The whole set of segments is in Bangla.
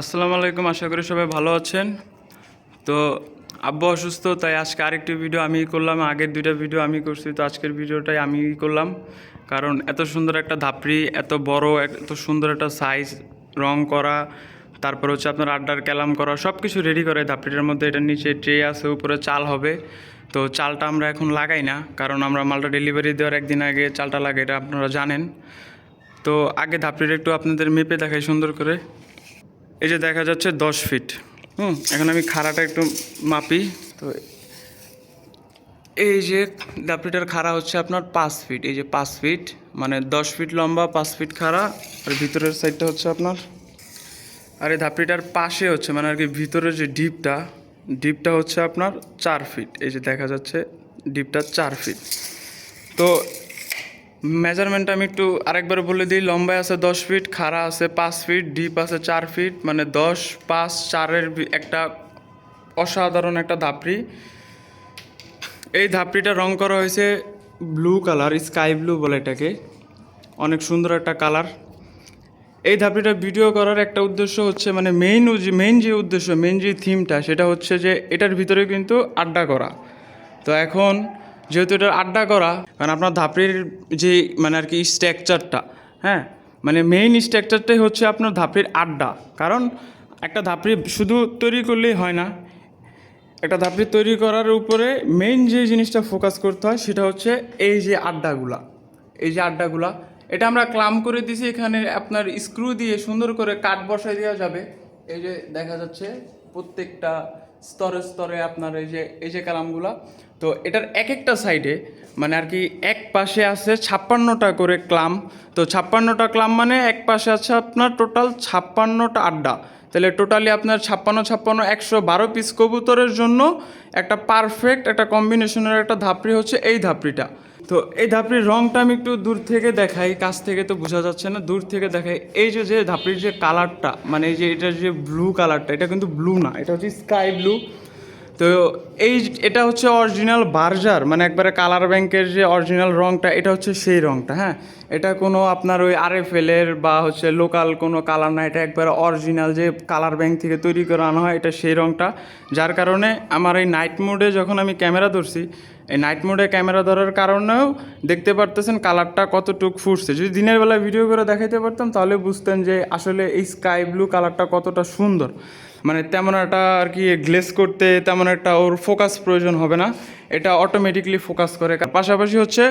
আসসালামু আলাইকুম, আশা করি সবাই ভালো আছেন। তো আব্বু অসুস্থ, তাই আজকে আরেকটি ভিডিও আমি করলাম, আগের দুইটা ভিডিও আমি করছি, তো আজকের ভিডিওটাই আমি করলাম। কারণ এত সুন্দর একটা ধাপড়ি, এত বড়, এত সুন্দর একটা সাইজ রং করা, তারপর হচ্ছে আপনার আড্ডার ক্যালাম করা সব কিছু রেডি করে ধাপড়িটার মধ্যে। এটার নিচে ট্রে আছে, উপরে চাল হবে। তো চালটা আমরা এখন লাগাই না, কারণ আমরা মালটা ডেলিভারি দেওয়ার একদিন আগে চালটা লাগে এটা আপনারা জানেন। তো আগে ধাপড়িটা একটু আপনাদের মেপে দেখাই সুন্দর করে। এই যে দেখা যাচ্ছে দশ ফিট হুম, এখন আমি খাড়াটা একটু মাপি। তো এই যে দাপড়িটার খাড়া হচ্ছে আপনার পাঁচ ফিট এই যে পাঁচ ফিট মানে দশ ফিট লম্বা, পাঁচ ফিট খাড়া। আর ভিতরের সাইডটা হচ্ছে আপনার। আর এই ধাপড়িটার পাশে হচ্ছে মানে আর কি ভিতরের যে ডিপটা ডিপটা হচ্ছে আপনার চার ফিট এই যে দেখা যাচ্ছে ডিপটা চার ফিট তো মেজারমেন্ট আমি একটু আরেকবার বলে দিই, লম্বায় আছে দশ ফিট খাড়া আছে পাঁচ ফিট ডিপ আছে চার ফিট মানে দশ, পাঁচ, চারের একটা অসাধারণ একটা ধাপড়ি। এই ধাপড়িটা রং করা হয়েছে ব্লু কালার স্কাই ব্লু বলে এটাকে। অনেক সুন্দর একটা কালার এই ধাপড়িটা ভিডিও করার একটা উদ্দেশ্য হচ্ছে মানে মেইন মেইন যে উদ্দেশ্য মেইন যে থিমটা সেটা হচ্ছে যে এটার ভিতরে কিন্তু আড্ডা করা। তো এখন যেহেতু এটা আড্ডা করা, কারণ আপনার ধাপড়ির যে মানে আর কি স্ট্রাকচারটা হ্যাঁ? মানে মেইন স্ট্রাকচারটাই হচ্ছে আপনার ধাপড়ির আড্ডা। কারণ একটা ধাপড়ি শুধু তৈরি করলেই হয় না, একটা ধাপড়ি তৈরি করার উপরে মেইন যে জিনিসটা ফোকাস করতে হয় সেটা হচ্ছে এই যে আড্ডাগুলা। এই যে আড্ডাগুলা, এটা আমরা ক্লাম করে দিছি এখানে আপনার স্ক্রু দিয়ে সুন্দর করে কাঠ বসাই দেওয়া যাবে। এই যে দেখা যাচ্ছে প্রত্যেকটা স্তরে স্তরে আপনার এই যে এই যে কালামগুলা। তো এটার এক একটা সাইডে মানে আর কি এক পাশে আছে ছাপ্পান্নটা করে ক্লাম। তো ছাপ্পান্নটা ক্লাম মানে এক পাশে আছে আপনার টোটাল ছাপ্পান্নটা আড্ডা। তাহলে টোটালি আপনার ছাপ্পান্ন ছাপ্পান্ন, একশো বারো পিস কবুতরের জন্য একটা পারফেক্ট একটা কম্বিনেশনের একটা ধাপড়ি হচ্ছে এই ধাপড়িটা। তো এই ধাপড়ির রংটা আমি একটু দূর থেকে দেখাই, কাছ থেকে তো বোঝা যাচ্ছে না, দূর থেকে দেখাই। এই যে যে ধাপড়ির যে কালারটা মানে এই যে এটার যে ব্লু কালারটা, এটা কিন্তু ব্লু না, এটা হচ্ছে স্কাই ব্লু তো এই এটা হচ্ছে অরিজিনাল বার্জার মানে একবারে কালার ব্যাংকের যে অরিজিনাল রংটা, এটা হচ্ছে সেই রংটা হ্যাঁ? এটা কোনো আপনার ওই আর এফ এলের বা হচ্ছে লোকাল কোনো কালার না, এটা একবারে অরিজিনাল যে কালার ব্যাংক থেকে তৈরি করে আনা হয়, এটা সেই রংটা। যার কারণে আমার এই নাইট মোডে যখন আমি ক্যামেরা ধরছি এই নাইট মোডে ক্যামেরা ধরার কারণেও দেখতে পারতেছেন কালারটা কতটুক ফুটছে। যদি দিনের বেলা ভিডিও করে দেখাইতে পারতাম, তাহলে বুঝতেন যে আসলে এই স্কাই ব্লু কালারটা কতটা সুন্দর। মানে তেমন একটা আর কি গ্লেস করতে তেমন একটা ওর ফোকাস প্রয়োজন হবে না। এটা অটোমেটিকলি ফোকাস করে। পাশাপাশি হচ্ছে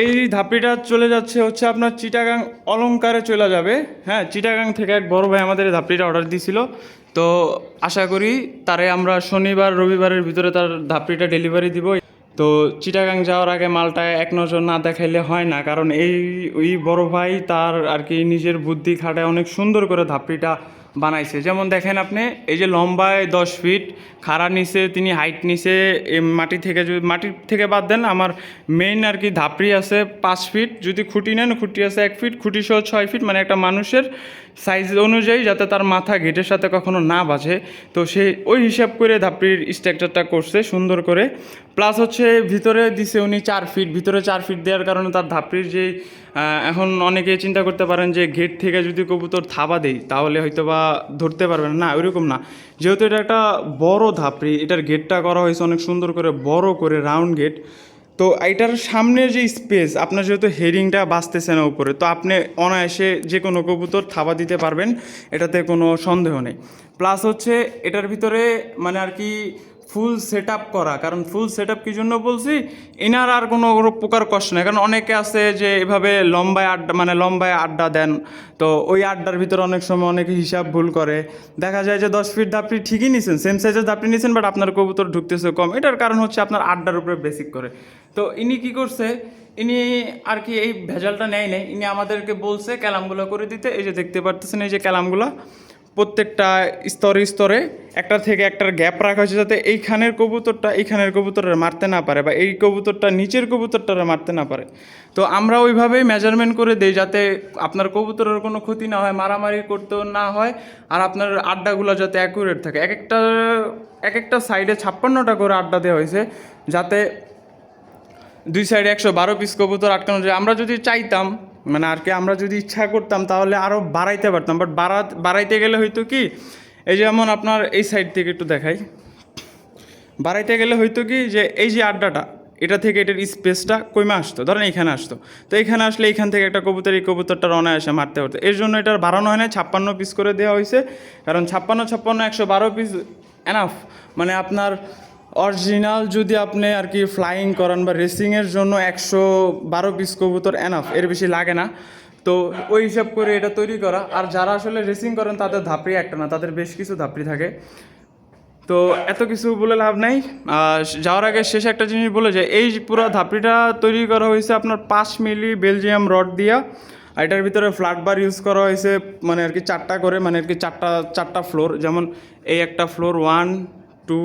এই ধাপড়িটা চলে যাচ্ছে হচ্ছে আপনার চিটাগাং অলংকারে চলে যাবে। হ্যাঁ চিটাগাং থেকে এক বড় ভাই আমাদের এই ধাপড়িটা অর্ডার দিছিল। তো আশা করি তারে আমরা শনিবার, রবিবারের ভিতরে তার ধাপড়িটা ডেলিভারি দিব। তো চিটাগাং যাওয়ার আগে মালটা এক নজর না দেখাইলে হয় না, কারণ এই, ওই বড় ভাই তার আর কি নিজের বুদ্ধি খাটায় অনেক সুন্দর করে ধাপড়িটা বানাইছে। যেমন দেখেন আপনি, এই যে লম্বায় দশ ফিট খাড়া নিচে তিনি হাইট নিচে মাটি থেকে যদি মাটির থেকে বাদ দেন, আমার মেইন আর কি ধাপড়ি আছে পাঁচ ফিট যদি খুঁটি নেন, খুঁটি আছে এক ফিট খুঁটি সহ ছয় ফিট মানে একটা মানুষের সাইজ অনুযায়ী যাতে তার মাথা গেটের সাথে কখনো না বাজে তো সে ওই হিসাব করে ধাপড়ির স্ট্রাকচারটা করছে সুন্দর করে। প্লাস হচ্ছে ভিতরে দিছে উনি চার ফিট ভিতরে চার ফিট দেওয়ার কারণে তার ধাপড়ির যে এখন অনেকে চিন্তা করতে পারেন যে গেট থেকে যদি কবুতর থাবা দেই তাহলে হয়তো বা ধরতে পারবেন না। ওইরকম না। যেহেতু এটা একটা বড় ধাপড়ি, এটার গেটটা করা হয়েছে অনেক সুন্দর করে, বড় করে রাউন্ড গেট তো এটার সামনের যে স্পেস আপনার যেহেতু হেডিংটা বাঁচতেছে না উপরে, তো আপনি অনায়াসে যে কোনো কবুতর থাবা দিতে পারবেন, এটাতে কোনো সন্দেহ নেই। প্লাস হচ্ছে, এটার ভিতরে মানে আর কি ফুল সেট করা। কারণ ফুল সেট আপ কী জন্য বলছি? এনার আর কোনো প্রকার কষ্ট নেই। কারণ অনেকে আছে যে এভাবে লম্বায় আড্ডা মানে লম্বায় আড্ডা দেন। তো ওই আড্ডার ভিতরে অনেক সময় অনেকে হিসাব ভুল করে। দেখা যায় যে দশ ফিট ধাপড়ি ঠিকই নিছেন সেম সাইজের ধাপড়ি নিছেন বাট আপনার কবুতর ঢুকতেছে কম। এটার কারণ হচ্ছে আপনার আড্ডার উপরে বেসিক করে। তো ইনি কি করছে? ইনি আর কি এই ভেজালটা নেয় নেই। ইনি আমাদেরকে বলছে, ক্যালামগুলো করে দিতে। এই যে দেখতে পারতেছেন, এই যে ক্যালামগুলো। প্রত্যেকটা স্তরে স্তরে একটা থেকে একটার গ্যাপ রাখা হয়েছে যাতে এইখানের কবুতরটা এইখানের কবুতরের মারতে না পারে বা এই কবুতরটা নিচের কবুতরটারে মারতে না পারে। তো আমরা ওইভাবেই মেজারমেন্ট করে দিই যাতে আপনার কবুতরের কোনো ক্ষতি না হয়, মারামারি করতেও না হয় আর আপনার আড্ডাগুলো যাতে অ্যাকুরেট থাকে। এক একটা এক একটা সাইডে ছাপ্পান্নটা করে আড্ডা দেওয়া হয়েছে যাতে দুই সাইডে একশো বারো পিস কবুতর আটকানো যায়। আমরা যদি চাইতাম মানে আর কি, আমরা যদি ইচ্ছা করতাম, তাহলে আরও বাড়াইতে পারতাম। বাট বাড়া, বাড়াইতে গেলে হয়তো কি, এই যেমন আপনার এই সাইড থেকে একটু দেখাই। বাড়াইতে গেলে হয়তো কি, যে এই যে আড্ডাটা, এটা থেকে এটার স্পেসটা কমে আসতো। ধরেন এখানে আসতো। তো এখানে আসলে এখান থেকে একটা কবুতর, এই কবুতরটা রনে আসে মারতে পারতো এর জন্য এটার বাড়ানো হয় না ছাপ্পান্ন পিস করে দেওয়া হয়েছে। কারণ ছাপ্পান্ন ছাপ্পান্ন, একশো বারো পিস এনাফ মানে আপনার অরিজিনাল যদি আপনি আর কি ফ্লাইং করান বা রেসিংয়ের জন্য একশো বারো পিস কবুতর এনাফ এর বেশি লাগে না। তো ওই হিসাব করে এটা তৈরি করা। আর যারা আসলে রেসিং করেন, তাদের ধাপড়ি একটা না, তাদের বেশ কিছু ধাপড়ি থাকে। তো এত কিছু বলে লাভ নাই। যাওয়ার আগে শেষে একটা জিনিস বলে যায়, এই পুরো ধাপড়িটা তৈরি করা হয়েছে আপনার পাঁচ মিলি বেলজিয়াম রড দিয়া। আর এটার ভিতরে ফ্ল্যাট বার ইউজ করা হয়েছে মানে আর কি চারটা করে মানে আর কি চারটা চারটা ফ্লোর যেমন এই একটা floor one two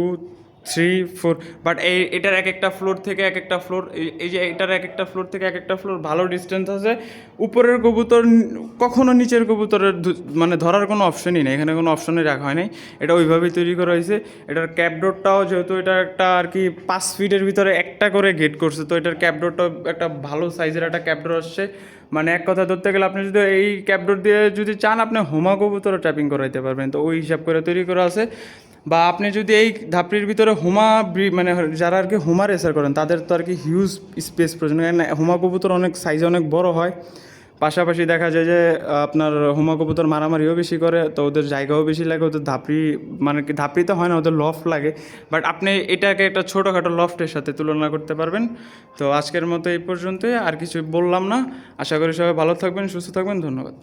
three four but এই, এটার এক একটা ফ্লোর থেকে এক একটা ফ্লোর এই যে এটার এক একটা ফ্লোর থেকে এক একটা ফ্লোর ভালো ডিস্টেন্স আছে। উপরের কবুতর কখনো নিচের কবুতরের মানে ধরার কোনো অপশনই নেই, এখানে কোনো অপশনই রাখা হয় নাই এটা ওইভাবেই তৈরি করা হয়েছে। এটার ক্যাপডোরটাও যেহেতু এটা একটা আর কি পাঁচ ফিটের ভিতরে একটা করে গেট করছে, তো এটার ক্যাপডোরটাও একটা ভালো সাইজের একটা ক্যাপডোর আসছে। মানে এক কথা ধরতে গেলে আপনি যদি এই ক্যাপডোর দিয়ে যদি চান, আপনি হোমা কবুতরও ট্যাপিং করাইতে পারবেন। তো ওই হিসাব করে তৈরি করা আছে। বা আপনি যদি এই ধাপড়ির ভিতরে হোমা মানে যারা আর কি হোমা রেসার করেন, তাদের তো আর কি হিউজ স্পেস প্রয়োজন। কারণ হোমা কবুতর অনেক সাইজে অনেক বড় হয়। পাশাপাশি দেখা যায় যে, আপনার হোমা কবুতর মারামারিও বেশি করে, তো ওদের জায়গাও বেশি লাগে, ওদের ধাপড়ি মানে কি ধাপড়ি তো হয় না, ওদের লফট লাগে। বাট আপনি এটাকে একটা ছোটোখাটো লফটের সাথে তুলনা করতে পারবেন। তো আজকের মতো এই পর্যন্তই, আর কিছু বললাম না। আশা করি সবাই ভালো থাকবেন, সুস্থ থাকবেন, ধন্যবাদ।